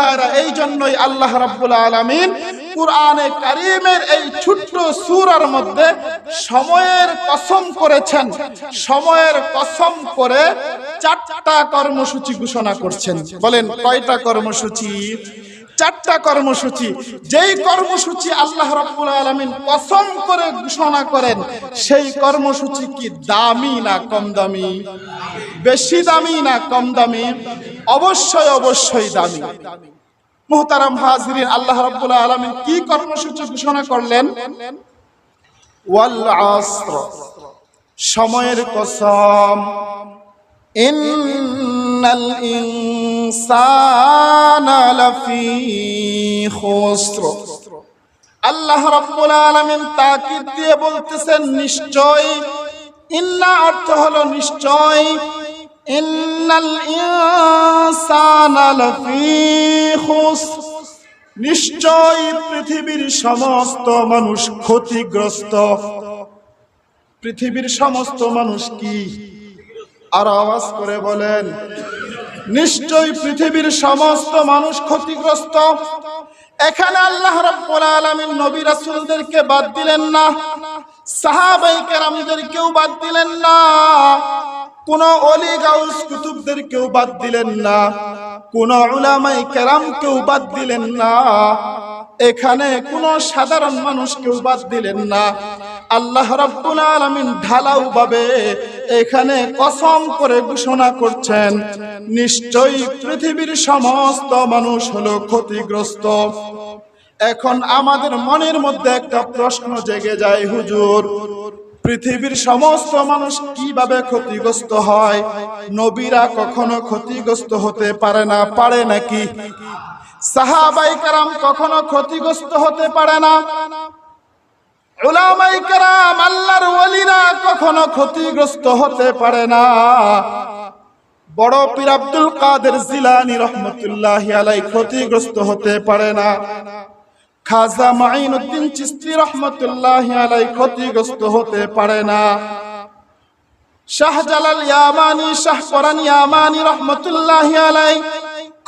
ভাইরা এই জন্যই আল্লাহ রাব্বুল আলামিন কুরআনে কারীমের এই ছোট্ট সূরার মধ্যে সময়ের কসম করেছেন। সময়ের কসম করে চারটা কর্মসূচি ঘোষণা করছেন। বলেন, কয়টা কর্মসূচি? চারটা কর্মসূচি। যেই কর্মসূচি আল্লাহ রাব্বুল আলামিন কসম করে ঘোষণা করেন, সেই কর্মসূচি কি দামি না কম দামি? বেশি দামি না কম দামি? অবশ্যই অবশ্যই দামি। মুহতারাম হাজিরিন, আল্লাহ রাব্বুল আলামিন কি কর্মসূচি ঘোষণা করলেন? সময়ের কসম। ইন্নাল ইনসানা লাফি খুসর। আল্লাহ রাব্বুল আলামিন তাকিদ দিয়ে বলতেছেন, নিশ্চয়। ইন্না অর্থ হলো নিশ্চয়। নিশ্চয় পৃথিবীর সমস্ত মানুষ ক্ষতিগ্রস্ত। পৃথিবীর সমস্ত মানুষ কি? আর আওয়াজ করে বলেন নিশ্চয় পৃথিবীর সমস্ত মানুষ ক্ষতিগ্রস্ত। এখানে আল্লাহ রাব্বুল আলামিন নবী রাসূলদেরকে বাদ দিলেন না সাহাবাই কেরামদেরকেও বাদ দিলেন না। কোন অলি গাউস কুতুবদের কেউ বাদ দিলেন না, কোন উলামাই কেরাম কেউ বাদ দিলেন না, এখানে কোন সাধারণ মানুষ কেউ বাদ দিলেন না। আল্লাহ রাব্বুল আলামিন ঢালাও ভাবে এখানে কসম করে ঘোষণা করছেন, নিশ্চয়ই পৃথিবীর সমস্ত মানুষ হলো ক্ষতিগ্রস্ত। এখন আমাদের মনের মধ্যে একটা প্রশ্ন জেগে যায়, হুজুর পৃথিবীর সমস্ত মানুষ কীভাবে ক্ষতিগ্রস্ত হয়? নবীরা কখনো ক্ষতিগ্রস্ত হতে পারে না, পারে নাকি? সাহাবাই কারাম কখনো ক্ষতিগ্রস্ত হতে পারে না। উলামাই কারাম, আল্লাহর ওলিরা কখনো ক্ষতিগ্রস্ত হতে পারে না। বড় পীর আব্দুল কাদের জিলানি রহমতুল্লাহ আলাই ক্ষতিগ্রস্ত হতে পারে না। খাজা মাইনুদ্দিন চিস্তি রহমতুল্লাহ আলাই ক্ষতিগ্রস্ত হতে পারে না। শাহজালাল ইয়ামানি শাহ পরান ইয়ামানি রহমতুল্লাহ আলাই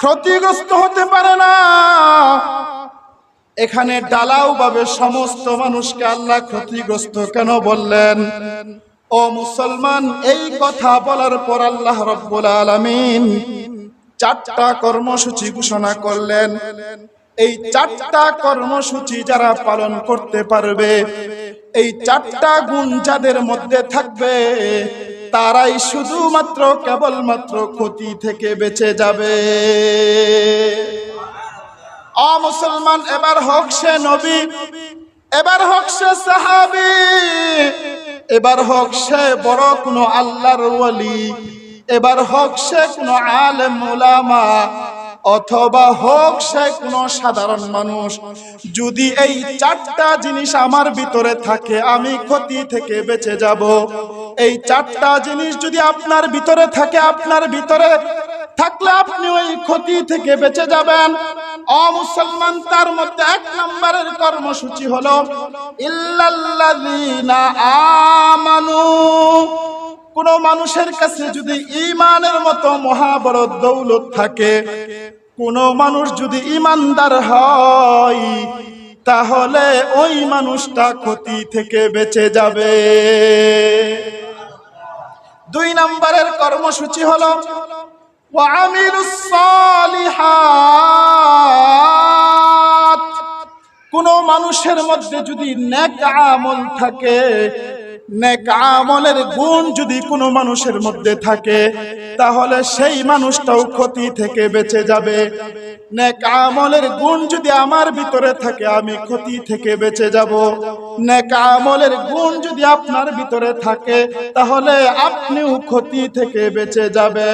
ক্ষতিগ্রস্ত হতে পারে না। এখানে ডালাও ভাবে সমস্ত মানুষকে আল্লাহ ক্ষতিগ্রস্ত কেন বললেন? ও মুসলমান, এই কথা বলার পর আল্লাহ রব্বুল আলামিন চারটা কর্মসূচি ঘোষণা করলেন। এই চারটা কর্মসূচি যারা পালন করতে পারবে, এই চারটা গুণ যাদের মধ্যে থাকবে, তারাই শুধুমাত্র কেবলমাত্র ক্ষতি থেকে বেঁচে যাবে। অ মুসলমান, এবার হোক সে নবী, এবার হোক সে সাহাবি, এবার হোক সে বড় কোনো আল্লাহর ওয়ালি, এবার হোক সে কোনো আলেম উলামা অথবা হোক সে কোনো সাধারণ মানুষ, যদি এই চারটা জিনিস আমার ভিতরে থাকে, আমি ক্ষতি থেকে বেঁচে যাব। এই চারটা জিনিস যদি আপনার ভিতরে থাকে, আপনার ভিতরে থাকলে আপনি ওই ক্ষতি থেকে বেঁচে যাবেন। অমুসলমান তার মধ্যে এক নম্বরের কর্মসূচি হলো, ইল্লাল্লাযীনা আমানু। কোন মানুষের কাছে যদি ইমানের মতো মহাভারত দৌলত থাকে, কোন মানুষ যদি ইমানদার হয়, তাহলে ওই মানুষটা ক্ষতি থেকে বেঁচে যাবে। দুই নম্বরের কর্মসূচি হল কোন মানুষের মধ্যে যদি নেক আমল থাকে আমলের গুণ যদি কোনো মানুষের মধ্যে থাকে, তাহলে সেই মানুষটাও ক্ষতি থেকে বেঁচে যাবে। আমলের গুণ যদি আমার ভিতরে থাকে, আমি ক্ষতি থেকে বেঁচে যাব। আমলের গুণ যদি আপনার ভিতরে থাকে, তাহলে আপনিও ক্ষতি থেকে বেঁচে যাবে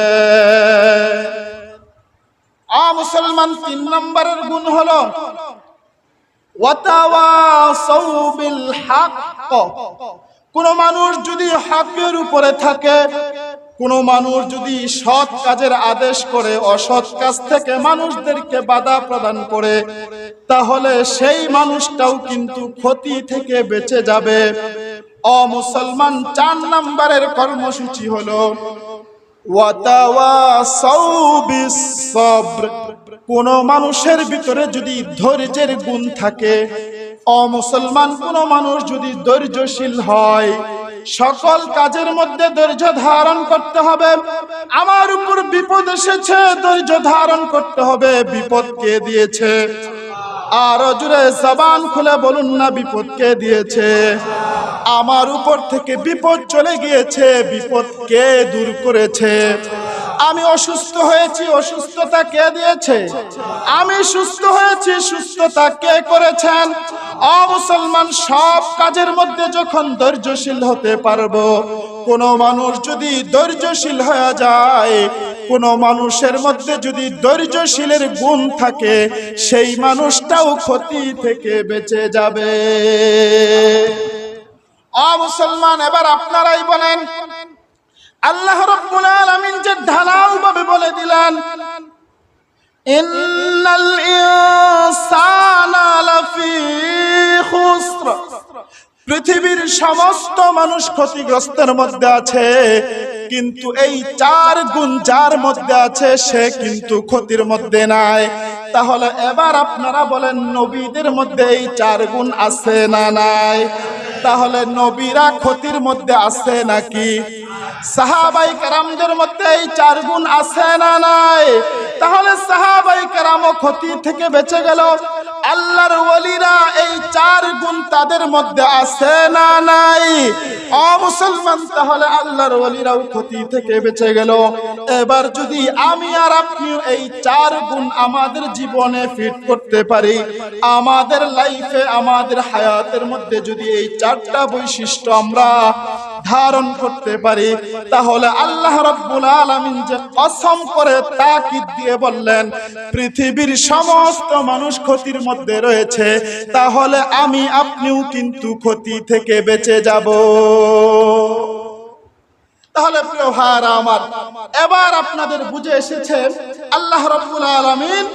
আ মুসলমান, তিন নম্বরের গুণ হলো ওয়াতাওয়াসাউ বিল হাক্ক। কোন মানুষ যদি হকের উপরে থাকে, কোন মানুষ যদি সৎ কাজের আদেশ করে, অসৎ কাজ থেকে মানুষদেরকে বাধা প্রদান করে, তাহলে সেই মানুষটাও কিন্তু ক্ষতি থেকে বেঁচে যাবে। অমুসলমান চার নম্বরের কর্মসূচি হলো কোন মানুষের ভিতরে যদি ধৈর্যের গুণ থাকে অমুসলমান কোন মানুষ যদি ধৈর্যশীল হয়, সকল কাজের মধ্যে ধৈর্য ধারণ করতে হবে। আমার উপর বিপদ এসেছে, ধৈর্য ধারণ করতে হবে। বিপদ কে দিয়েছে? আর জুড়ে জবান খুলে বলুন না, বিপদ কে দিয়েছে? আমার উপর থেকে বিপদ চলে গিয়েছে, বিপদ কে দূর করেছে? আমি অসুস্থ হয়েছি, অসুস্থতা কে দিয়েছে? আমি সুস্থ হয়েছি, সুস্থতা কে করেছেন? অমুসলমান সব কাজের মধ্যে যখন ধৈর্যশীল হতে পারব, কোন মানুষ যদি ধৈর্যশীল হয়ে যায়, কোন মানুষের মধ্যে যদি ধৈর্যশীলের গুণ থাকে, সেই মানুষটাও ক্ষতি থেকে বেঁচে যাবে। অমুসলমান এবার আপনারাই বলেন আল্লাহ রব্বুল আলামিন যে ঢালাও ভাবে বলে দিলেন, ইন্নাল ইনসানা লাফি খুসর। পৃথিবীর সমস্ত মানুষ ক্ষতিগ্রস্তের মধ্যে আছে, কিন্তু এই চার গুণ যার মধ্যে আছে, সে কিন্তু ক্ষতির মধ্যে নাই। তাহলে এবার আপনারা বলেন, নবীদের মধ্যে এই চার গুণ আছে না নাই? তাহলে নবীরা ক্ষতির মধ্যে আছে নাকি? সাহাবাই কারামদের মধ্যে এই চার গুণ আছে না নাই? তাহলে সাহাবাই কারামও ক্ষতি থেকে বেঁচে গেল। আল্লাহর ওলিরা এই চার গুণ তাদের মধ্যে আছে না নাই? অমুসলমান তাহলে আল্লাহর ওলিরাও ক্ষতি থেকে বেঁচে গেল। এবার যদি আমি আর আপনি এই চার গুণ আমাদের জীবনে ফিট করতে পারি, আমাদের লাইফে আমাদের হায়াতের মধ্যে যদি এই চারটা বৈশিষ্ট্য আমরা ধারণ করতে পারি, তাহলে আল্লাহ রাব্বুল আলামিন যে কসম করে তাকিদ দিয়ে বললেন, পৃথিবীর সমস্ত মানুষ ক্ষতির মধ্যে রয়েছে, তাহলে আমি আপনিও কিন্তু ক্ষতি থেকে বেঁচে যাব। তাহলে প্রিয় ভাইরা আমার, এবার আপনাদের বুঝে এসেছে আল্লাহ রাব্বুল আলামিন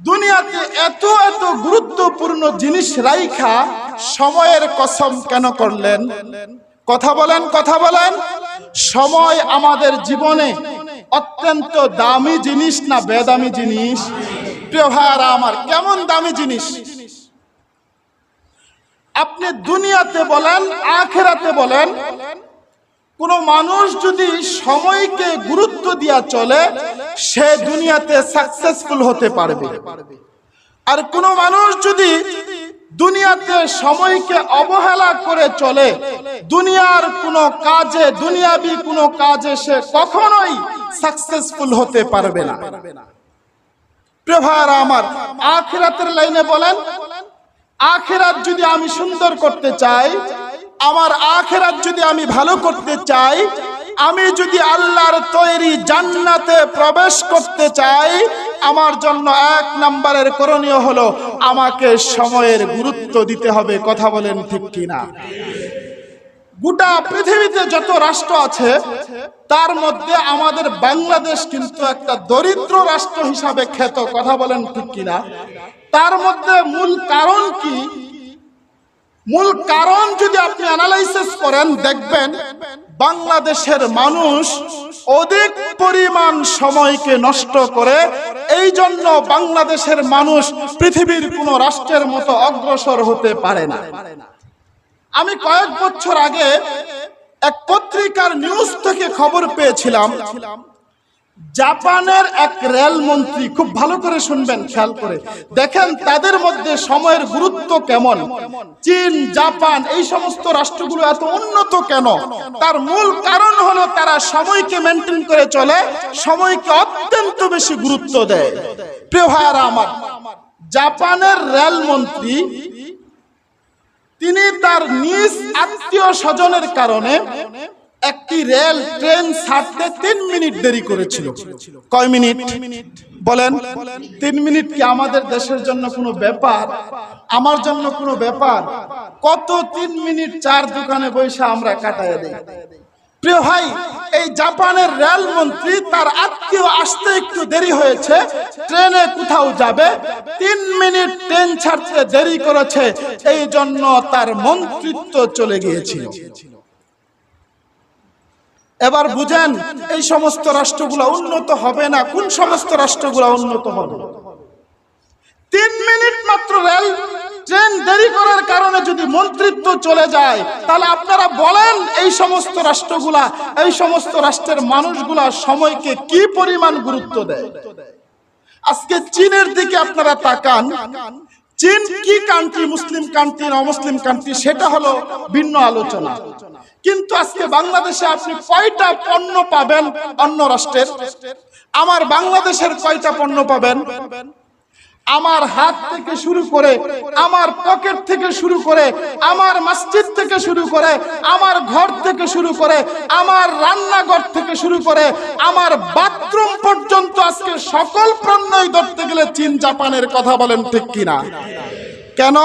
দুনিয়াতে এত এত গুরুত্বপূর্ণ জিনিস রাইখা সময়ের কসম কেন করলেন? কথা বলেন কথা বলেন। সময় আমাদের জীবনে অত্যন্ত দামি জিনিস না বেদামি জিনিস? প্রিয় আমার, কেমন দামি জিনিস? আপনি দুনিয়াতে বলেন, আখেরাতে বলেন, কোন মানুষ যদি সময়কে গুরুত্ব দিয়া চলে, সে দুনিয়াতে সাকসেসফুল হতে পারবে। আর কোন মানুষ যদি দুনিয়াতে সময়কে অবহেলা করে চলে। দুনিয়ার কোনো কাজে, দুনিয়াবি কোনো কাজে সে কখনোই সাকসেসফুল হতে পারবে না। প্রিয় ভাইয়ারা আমার, আখিরাতের লাইনে বলেন, আখিরাত যদি আমি সুন্দর করতে চাই, আমার আখেরাত যদি আমি ভালো করতে চাই আমি যদি আল্লাহর তৈরি জান্নাতে প্রবেশ করতে চাই, আমার জন্য এক নাম্বারের করণীয় হলো আমাকে সময়ের গুরুত্ব দিতে হবে, কথা বলেন ঠিক কিনা। গোটা পৃথিবীতে যত রাষ্ট্র আছে, তার মধ্যে আমাদের বাংলাদেশ কিন্তু একটা দরিদ্র রাষ্ট্র হিসাবে খ্যাত, কথা বলেন ঠিক কিনা। তার মধ্যে মূল কারণ কি? মূল কারণ যদি আপনি অ্যানালাইসিস করেন, দেখবেন বাংলাদেশের মানুষ অধিক পরিমাণ সময়কে নষ্ট করে এই জন্য বাংলাদেশের মানুষ পৃথিবীর কোন রাষ্ট্রের মতো অগ্রসর হতে পারে না। আমি কয়েক বছর আগে এক পত্রিকার নিউজ থেকে খবর পেয়েছিলাম। জাপানের এক রেল মন্ত্রী খুব ভালো করে শুনবেন, খেয়াল করে। দেখেন তাদের মধ্যে সময়ের গুরুত্ব কেমন? চীন, জাপান, এই সমস্ত রাষ্ট্রগুলো এত উন্নত কেন? তার মূল কারণ হলো তারা সময়কে মেনটেন করে চলে, সময়কে অত্যন্ত বেশি গুরুত্ব দেয়। প্রিয় ভাইয়ারা আমার, জাপানের রেল মন্ত্রী, তিনি তার নিজ আত্মীয় স্বজনের কারণে একটি রেল, ট্রেন ছাড়তে তিন মিনিট দেরি করেছিল। কয় মিনিট? বলেন, তিন মিনিট কি আমাদের দেশের জন্য কোনো ব্যাপার? আমার জন্য কোনো ব্যাপার? কত তিন মিনিট চার দোকানে বৈশা আমরা কাটায় দিই। প্রিয় ভাই, এই জাপানের রেল মন্ত্রী তার আত্মীয় আসতে একটু দেরি হয়েছে, ট্রেনে কোথাও যাবে, তিন মিনিট ট্রেন ছাড়তে দেরি করেছে, এই জন্য তার মন্ত্রিত্ব চলে গিয়েছিল। এবার বুঝেন, এই সমস্ত রাষ্ট্রগুলো উন্নত হবে না, কোন সমস্ত রাষ্ট্রগুলো উন্নত হবে? তিন মিনিট মাত্র রেল, ট্রেন দেরি করার কারণে যদি মন্ত্রিত্ব চলে যায়, তাহলে আপনারা বলেন এই সমস্ত রাষ্ট্রগুলা, এই সমস্ত রাষ্ট্রের মানুষগুলা সময়কে কি পরিমাণ গুরুত্ব দেয়? আজকে চীনের দিকে আপনারা তাকান চীন কি কান্ট্রি মুসলিম কান্ট্রি না মুসলিম কান্ট্রি সেটা হলো ভিন্ন আলোচনা। কিন্তু আজকে বাংলাদেশে আপনি কয়টা পণ্য পাবেন অন্য রাষ্ট্রের? আমার বাংলাদেশের কয়টা পণ্য পাবেন? আমার হাত থেকে শুরু করে, আমার পকেট থেকে শুরু করে, আমার মসজিদ থেকে শুরু করে, আমার ঘর থেকে শুরু করে, আমার রান্নাঘর থেকে শুরু করে, আমার বাথরুম পর্যন্ত আজকে সকল পণ্যই ধরতে গেলে চীন জাপানের কথা বলেন ঠিক কিনা? কেন?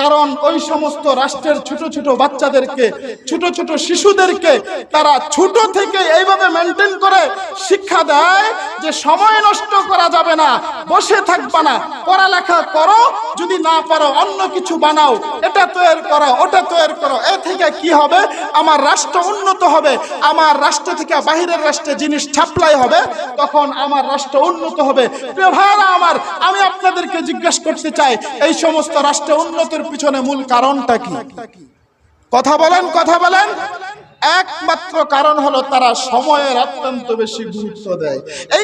কারণ ওই সমস্ত রাষ্ট্রের ছোট ছোট বাচ্চাদেরকে, ছোট ছোট শিশুদেরকে তারা ছোট থেকে এইভাবে মেনটেন করে শিক্ষা দেয় যে সময় নষ্ট করা যাবে না, বসে থাকবে না, পড়ালেখা করো, যদি না পারো অন্য কিছু বানাও, এটা তৈরি করো, ওটা তৈরি করো, এ থেকে কি হবে? আমার রাষ্ট্র উন্নত হবে, আমার রাষ্ট্র থেকে বাহিরের রাষ্ট্রে জিনিস ছাপলাই হবে, তখন আমার রাষ্ট্র উন্নত হবে। প্রিয় ভাইরা আমার, আমি আপনাদেরকে জিজ্ঞেস করতে চাই, এই সমস্ত রাষ্ট্র উন্নতির পিছনে মূল কারণটা কি? কথা বলেন কথা বলেন। একমাত্র কারণ হলো তারা সময়ের অত্যন্ত বেশি গুরুত্ব দেয়। এই